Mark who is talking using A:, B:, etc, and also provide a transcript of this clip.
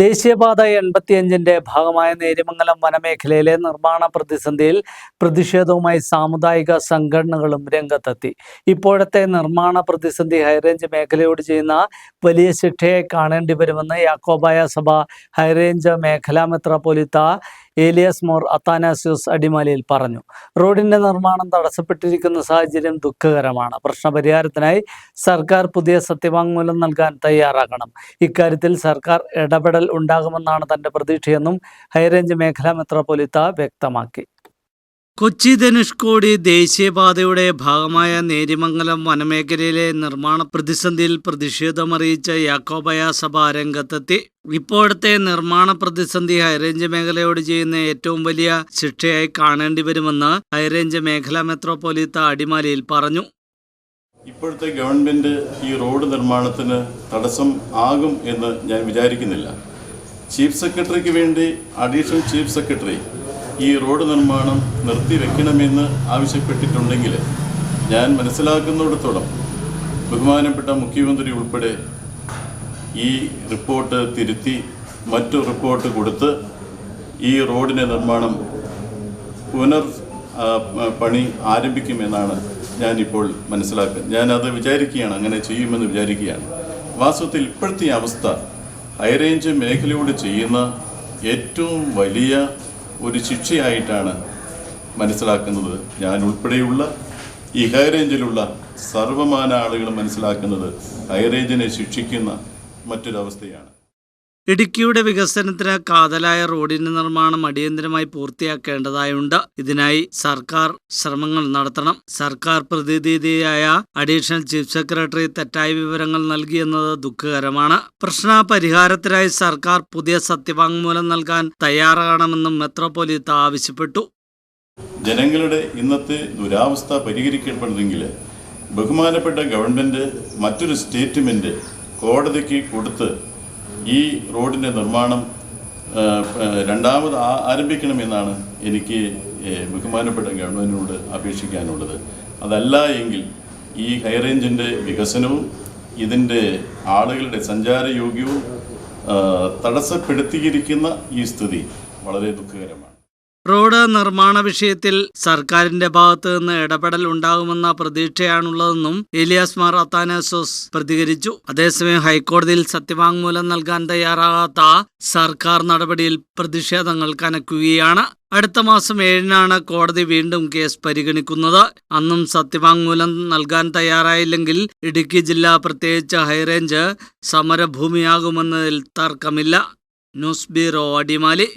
A: ദേശീയപാത എൺപത്തിയഞ്ചിന്റെ ഭാഗമായ നേരിമംഗലം വനമേഖലയിലെ നിർമ്മാണ പ്രതിസന്ധിയിൽ പ്രതിഷേധവുമായി സാമുദായിക സംഘടനകളും രംഗത്തെത്തി. ഇപ്പോഴത്തെ നിർമ്മാണ പ്രതിസന്ധി ഹൈറേഞ്ച് മേഖലയോട് ചെയ്യുന്ന വലിയ ശിക്ഷയെ കാണേണ്ടി വരുമെന്ന് യാക്കോബായ സഭ ഹൈറേഞ്ച് മേഖലാ മെത്രാപ്പൊലിത്ത ഏലിയസ് മോർ അത്താനാസിയോസ് അടിമാലിയിൽ പറഞ്ഞു. റോഡിന്റെ നിർമ്മാണം തടസ്സപ്പെട്ടിരിക്കുന്ന സാഹചര്യം ദുഃഖകരമാണ്. പ്രശ്നപരിഹാരത്തിനായി സർക്കാർ പുതിയ സത്യവാങ്മൂലം നൽകാൻ തയ്യാറാകണം. ഇക്കാര്യത്തിൽ സർക്കാർ ഇടപെടൽ ഉണ്ടാകുമെന്നാണ് തന്റെ പ്രതീക്ഷയെന്നും ഹൈറേഞ്ച് മേഖലാ മെത്രാപൊലിത്ത വ്യക്തമാക്കി. കൊച്ചി ധനുഷ്കോടി ദേശീയപാതയുടെ ഭാഗമായ നേരിമംഗലം വനമേഖലയിലെ നിർമ്മാണ പ്രതിസന്ധിയിൽ പ്രതിഷേധമറിയിച്ച യാക്കോബയ സഭ രംഗത്തെത്തി. ഇപ്പോഴത്തെ നിർമ്മാണ പ്രതിസന്ധി ഹൈറേഞ്ച് മേഖലയോട് ചെയ്യുന്ന ഏറ്റവും വലിയ ശിക്ഷയായി കാണേണ്ടി വരുമെന്ന് ഹൈറേഞ്ച് മേഖലാ മെത്രോപൊലീത്ത അടിമാലിയിൽ പറഞ്ഞു.
B: ഇപ്പോഴത്തെ ഗവൺമെന്റ് ഈ റോഡ് നിർമ്മാണത്തിന് തടസ്സം ആകും എന്ന് ഞാൻ വിചാരിക്കുന്നില്ല. ചീഫ് സെക്രട്ടറിക്ക് വേണ്ടി അഡീഷണൽ ചീഫ് സെക്രട്ടറി ഈ റോഡ് നിർമ്മാണം നിർത്തിവെക്കണമെന്ന് ആവശ്യപ്പെട്ടിട്ടുണ്ടെങ്കിൽ ഞാൻ മനസ്സിലാക്കുന്നിടത്തോളം ബഹുമാനപ്പെട്ട മുഖ്യമന്ത്രി ഉൾപ്പെടെ ഈ റിപ്പോർട്ട് തിരുത്തി മറ്റു റിപ്പോർട്ട് കൊടുത്ത് ഈ റോഡിന്റെ നിർമ്മാണം പുനർ പണി ആരംഭിക്കുമെന്നാണ് ഞാനിപ്പോൾ മനസ്സിലാക്കുന്നത്. ഞാനത് വിചാരിക്കുകയാണ് അങ്ങനെ ചെയ്യുമെന്ന് വിചാരിക്കുകയാണ്. വാസ്തവത്തിൽ ഇപ്പോഴത്തെ അവസ്ഥ ഹൈറേഞ്ച് മേഖലയോട് ചെയ്യുന്ന ഏറ്റവും വലിയ ഒരു ശിക്ഷയായിട്ടാണ് മനസ്സിലാക്കുന്നത്. ഞാൻ ഉൾപ്പെടെയുള്ള ഈ ഹൈറേഞ്ചിലുള്ള സർവമാന ആളുകൾ മനസ്സിലാക്കുന്നത് ഹൈറേഞ്ചിനെ ശിക്ഷിക്കുന്ന മറ്റൊരവസ്ഥയാണ്.
A: ഇടുക്കിയുടെ വികസനത്തിന് കാതലായ റോഡിന്റെ നിർമ്മാണം അടിയന്തരമായി പൂർത്തിയാക്കേണ്ടതായുണ്ട്. ഇതിനായി സർക്കാർ ശ്രമങ്ങൾ നടത്തണം. സർക്കാർ പ്രതിനിധിയായ അഡീഷണൽ ചീഫ് സെക്രട്ടറി തെറ്റായ വിവരങ്ങൾ നൽകിയെന്നത് ദുഃഖകരമാണ്. പ്രശ്ന പരിഹാരത്തിനായി സർക്കാർ പുതിയ സത്യവാങ്മൂലം നൽകാൻ തയ്യാറാകണമെന്നും മെത്രോപൊലീത്ത ആവശ്യപ്പെട്ടു.
B: ജനങ്ങളുടെ ഇന്നത്തെ ദുരാവസ്ഥ പരിഹരിക്കപ്പെടുന്നെങ്കിൽ ബഹുമാനപ്പെട്ട ഗവൺമെന്റ് മറ്റൊരു സ്റ്റേറ്റ്മെന്റ് കോടതിക്ക് കൊടുത്ത് ഈ റോഡിന്റെ നിർമ്മാണം രണ്ടാമത് ആരംഭിക്കണമെന്നാണ് എനിക്ക് ബഹുമാനപ്പെട്ട ഗവൺമെന്റിനോട് അപേക്ഷിക്കാനുള്ളത്. അതല്ല എങ്കിൽ ഈ ഹൈറേഞ്ചിന്റെ വികസനവും ഇതിന്റെ ആളുകളുടെ സഞ്ചാരയോഗ്യവും തടസ്സപ്പെടുത്തിയിരിക്കുന്ന ഈ സ്ഥിതി വളരെ ദുഃഖകരമാണ്.
A: റോഡ് നിർമ്മാണ വിഷയത്തിൽ സർക്കാരിന്റെ ഭാഗത്ത് നിന്ന് ഇടപെടൽ ഉണ്ടാകുമെന്ന പ്രതീക്ഷയാണുള്ളതെന്നും ഏലിയാസ് മാർ അത്താനാസോസ് പ്രതികരിച്ചു. അതേസമയം ഹൈക്കോടതിയിൽ സത്യവാങ്മൂലം നൽകാൻ തയ്യാറാകാത്ത സർക്കാർ നടപടിയിൽ പ്രതിഷേധങ്ങൾ കനക്കുകയാണ്. അടുത്ത മാസം ഏഴിനാണ് കോടതി വീണ്ടും കേസ് പരിഗണിക്കുന്നത്. അന്നും സത്യവാങ്മൂലം നൽകാൻ തയ്യാറായില്ലെങ്കിൽ ഇടുക്കി ജില്ല പ്രത്യേകിച്ച് ഹൈറേഞ്ച് സമരഭൂമിയാകുമെന്നതിൽ തർക്കമില്ല. News bureau Adimali.